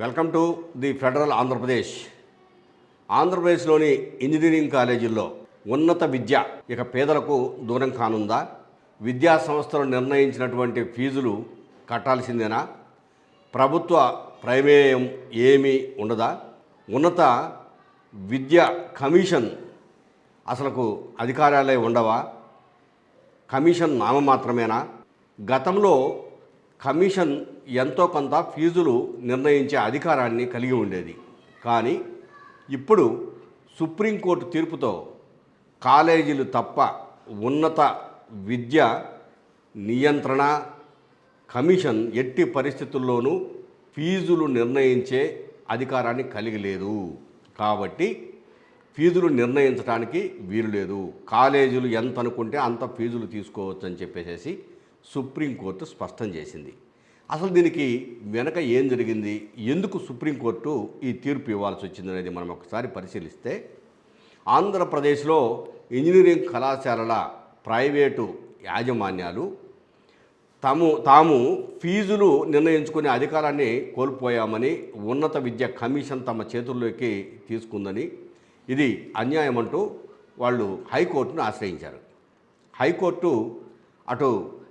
Welcome to the Federal Andhra Pradesh. ఆంధ్రప్రదేశ్లోని engineering కాలేజీల్లో ఉన్నత విద్య ఇక పేదలకు దూరం కానుందా? విద్యా సంస్థలు నిర్ణయించినటువంటి ఫీజులు కట్టాల్సిందేనా? ప్రభుత్వ ప్రమేయం ఏమీ ఉండదా? ఉన్నత విద్య కమిషన్ అసలుకు అధికారాలే ఉండవా? కమిషన్ నామమాత్రమేనా గతంలో కమిషన్ ఎంతో కొంత ఫీజులు నిర్ణయించే అధికారాన్ని కలిగి ఉండేది. కానీ ఇప్పుడు సుప్రీంకోర్టు తీర్పుతో కాలేజీలు తప్ప ఉన్నత విద్య నియంత్రణ కమిషన్ ఎట్టి పరిస్థితుల్లోనూ ఫీజులు నిర్ణయించే అధికారాన్ని కలిగి లేదు. కాబట్టి ఫీజులు నిర్ణయించడానికి వీలు లేదు. కాలేజీలు ఎంత అనుకుంటే అంత ఫీజులు తీసుకోవచ్చు అని చెప్పేసి సుప్రీంకోర్టు స్పష్టం చేసింది. అసలు దీనికి వెనక ఏం జరిగింది? ఎందుకు సుప్రీంకోర్టు ఈ తీర్పు ఇవ్వాల్సి వచ్చింది అనేది మనం ఒకసారి పరిశీలిస్తే ఆంధ్రప్రదేశ్లో ఇంజనీరింగ్ కళాశాలల ప్రైవేటు యాజమాన్యాలు తాము తాము ఫీజులు నిర్ణయించుకునే అధికారాన్ని కోల్పోయామని ఉన్నత విద్య కమిషన్ తమ చేతుల్లోకి తీసుకుందని ఇది అన్యాయం అంటూ వాళ్ళు హైకోర్టును ఆశ్రయించారు. హైకోర్టు అటు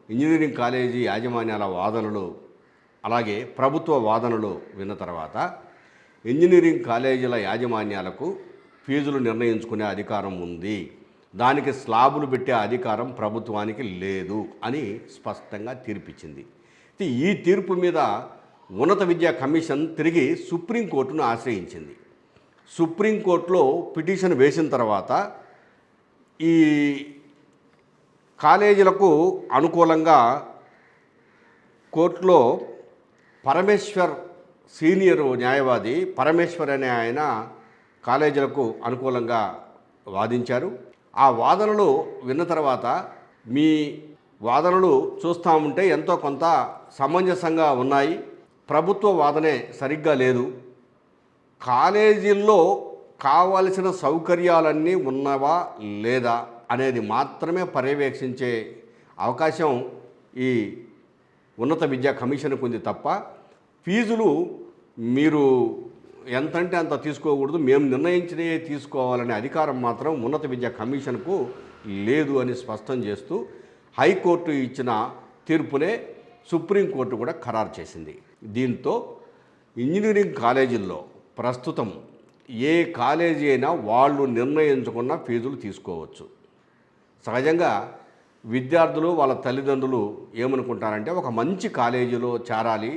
ఇంజనీరింగ్ కాలేజీ యాజమాన్యాల వాదనలు అలాగే ప్రభుత్వ వాదనలు విన్న తర్వాత ఇంజనీరింగ్ కాలేజీల యాజమాన్యాలకు ఫీజులు నిర్ణయించుకునే అధికారం ఉంది. దానికి స్లాబులు పెట్టే అధికారం ప్రభుత్వానికి లేదు అని స్పష్టంగా తీర్పిచ్చింది. ఈ తీర్పు మీద ఉన్నత విద్యా కమిషన్ తిరిగి సుప్రీంకోర్టును ఆశ్రయించింది. సుప్రీంకోర్టులో పిటిషన్ వేసిన తర్వాత ఈ కాలేజీలకు అనుకూలంగా కోర్టులో పరమేశ్వర్ సీనియర్ న్యాయవాది పరమేశ్వర్ అనే ఆయన కాలేజీలకు అనుకూలంగా వాదించారు. ఆ వాదనలు విన్న తర్వాత మీ వాదనలు చూస్తూ ఉంటే ఎంతో కొంత సమంజసంగా ఉన్నాయి. ప్రభుత్వ వాదనే సరిగ్గా లేదు. కాలేజీల్లో కావలసిన సౌకర్యాలన్నీ ఉన్నవా లేదా? అనేది మాత్రమే పర్యవేక్షించే అవకాశం ఈ ఉన్నత విద్యా కమిషన్కు ఉంది తప్ప ఫీజులు మీరు ఎంతంటే అంత తీసుకోకూడదు. మేము నిర్ణయించినవే తీసుకోవాలనే అధికారం మాత్రం ఉన్నత విద్యా కమిషన్కు లేదు అని స్పష్టం చేస్తూ హైకోర్టు ఇచ్చిన తీర్పునే సుప్రీంకోర్టు కూడా ఖరారు చేసింది. దీంతో ఇంజనీరింగ్ కాలేజీల్లో ప్రస్తుతం ఏ కాలేజీ అయినా వాళ్ళు నిర్ణయించుకున్న ఫీజులు తీసుకోవచ్చు. సహజంగా విద్యార్థులు వాళ్ళ తల్లిదండ్రులు ఏమనుకుంటారంటే ఒక మంచి కాలేజీలో చేరాలి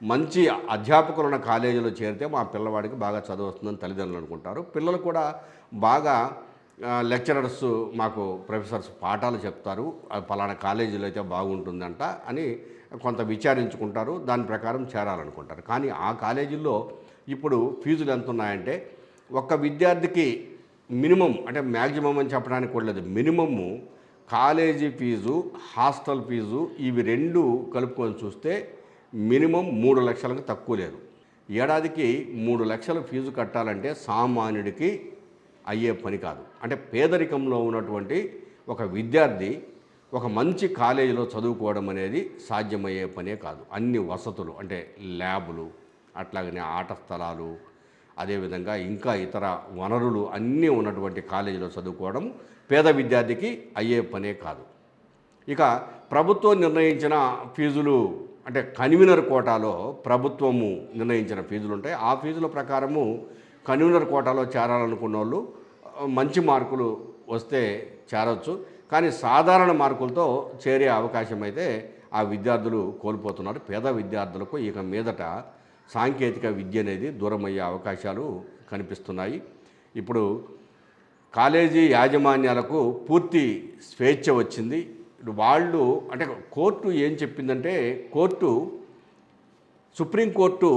మంచి అధ్యాపకులున్న కాలేజీలో చేరితే మా పిల్లవాడికి బాగా చదువు వస్తుందని తల్లిదండ్రులు అనుకుంటారు. పిల్లలు కూడా బాగా లెక్చరర్స్ మాకు ప్రొఫెసర్స్ పాఠాలు చెప్తారు పలానా కాలేజీలో అయితే బాగుంటుందంట అని కొంత విచారించుకుంటారు దాని ప్రకారం చేరాలనుకుంటారు. కానీ ఆ కాలేజీల్లో ఇప్పుడు ఫీజులు ఎంత ఉన్నాయంటే ఒక్క విద్యార్థికి మినిమం అంటే మ్యాక్సిమం అని చెప్పడానికి కూడా లేదు. Minimum college fee hostel fee ఇవి రెండు కలుపుకొని చూస్తే మినిమం మూడు లక్షలకు తక్కువ లేదు. ఏడాదికి మూడు లక్షల ఫీజు కట్టాలంటే సామాన్యుడికి అయ్యే పని కాదు. అంటే పేదరికంలో ఉన్నటువంటి ఒక విద్యార్థి ఒక మంచి కాలేజీలో చదువుకోవడం అనేది సాధ్యమయ్యే పనే కాదు. అన్ని వసతులు అంటే ల్యాబులు అట్లాగనే ఆట స్థలాలు అదేవిధంగా ఇంకా ఇతర వనరులు అన్నీ ఉన్నటువంటి కాలేజీలో చదువుకోవడం పేద విద్యార్థికి అయ్యే పనే కాదు. ఇక ప్రభుత్వం నిర్ణయించిన ఫీజులు అంటే కన్వీనర్ కోటాలో ప్రభుత్వము నిర్ణయించిన ఫీజులు ఉంటాయి ఆ ఫీజుల ప్రకారము కన్వీనర్ కోటాలో చేరాలనుకున్న వాళ్ళు మంచి మార్కులు వస్తే చేరవచ్చు కానీ సాధారణ మార్కులతో చేరే అవకాశం అయితే ఆ విద్యార్థులు కోల్పోతున్నారు. పేద విద్యార్థులకు ఇక మీదట సాంకేతిక విద్య అనేది దూరమయ్యే అవకాశాలు కనిపిస్తున్నాయి. ఇప్పుడు కాలేజీ యాజమాన్యాలకు పూర్తి స్వేచ్ఛ వచ్చింది. వాళ్ళు అంటే కోర్టు ఏం చెప్పిందంటే కోర్టు సుప్రీంకోర్టు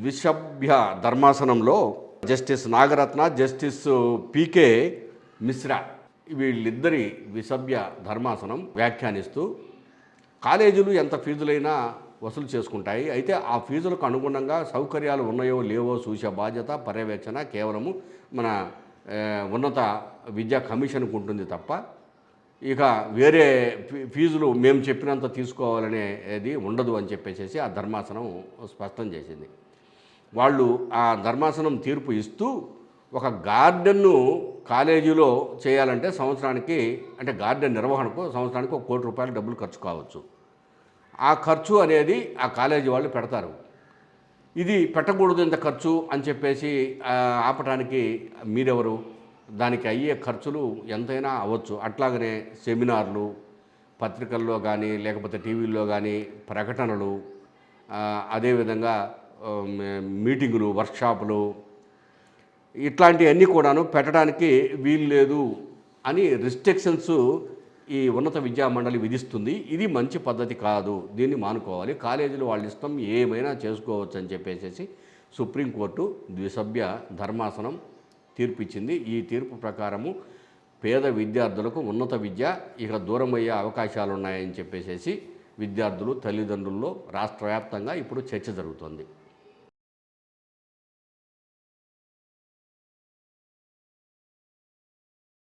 ద్విసభ్య ధర్మాసనంలో justice Nagarathna justice P K Mishra వీళ్ళిద్దరి విసభ్య ధర్మాసనం వ్యాఖ్యానిస్తూ కాలేజీలు ఎంత ఫీజులైనా వసూలు చేసుకుంటాయి. అయితే ఆ ఫీజులకు అనుగుణంగా సౌకర్యాలు ఉన్నాయో లేవో చూసే బాధ్యత పర్యవేక్షణ కేవలము మన ఉన్నత విద్యా కమిషన్కు ఉంటుంది తప్ప ఇక వేరే ఫీ- ఫీజులు మేము చెప్పినంత తీసుకోవాలనేది ఉండదు అని చెప్పేసి ఆ ధర్మాసనం స్పష్టం చేసింది. వాళ్ళు ఆ ధర్మాసనం తీర్పు ఇస్తూ ఒక గార్డెన్ను కాలేజీలో చేయాలంటే సంవత్సరానికి అంటే గార్డెన్ నిర్వహణకు సంవత్సరానికి ఒక కోటి రూపాయలు డబ్బులు ఖర్చు కావచ్చు. ఆ ఖర్చు అనేది ఆ కాలేజీ వాళ్ళు పెడతారు. ఇది పెట్టకూడదు ఇంత ఖర్చు అని చెప్పేసి ఆపటానికి మీరెవరు? దానికి అయ్యే ఖర్చులు ఎంతైనా అవ్వచ్చు. అట్లాగనే సెమినార్లు పత్రికల్లో కానీ లేకపోతే టీవీల్లో కానీ ప్రకటనలు అదేవిధంగా మీటింగులు వర్క్షాపులు ఇట్లాంటివన్నీ కూడాను పెట్టడానికి వీలు లేదు అని రిస్ట్రిక్షన్స్ ఈ ఉన్నత విద్యా మండలి విధిస్తుంది. ఇది మంచి పద్ధతి కాదు. దీన్ని మానుకోవాలి. కాలేజీలు వాళ్ళ ఇష్టం ఏమైనా చేసుకోవచ్చు అని చెప్పేసి సుప్రీంకోర్టు ద్విసభ్య ధర్మాసనం తీర్పిచ్చింది. ఈ తీర్పు ప్రకారము పేద విద్యార్థులకు ఉన్నత విద్య ఇక దూరమయ్యే అవకాశాలు ఉన్నాయని చెప్పేసి విద్యార్థులు తల్లిదండ్రుల్లో రాష్ట్ర వ్యాప్తంగా ఇప్పుడు చర్చ జరుగుతోంది.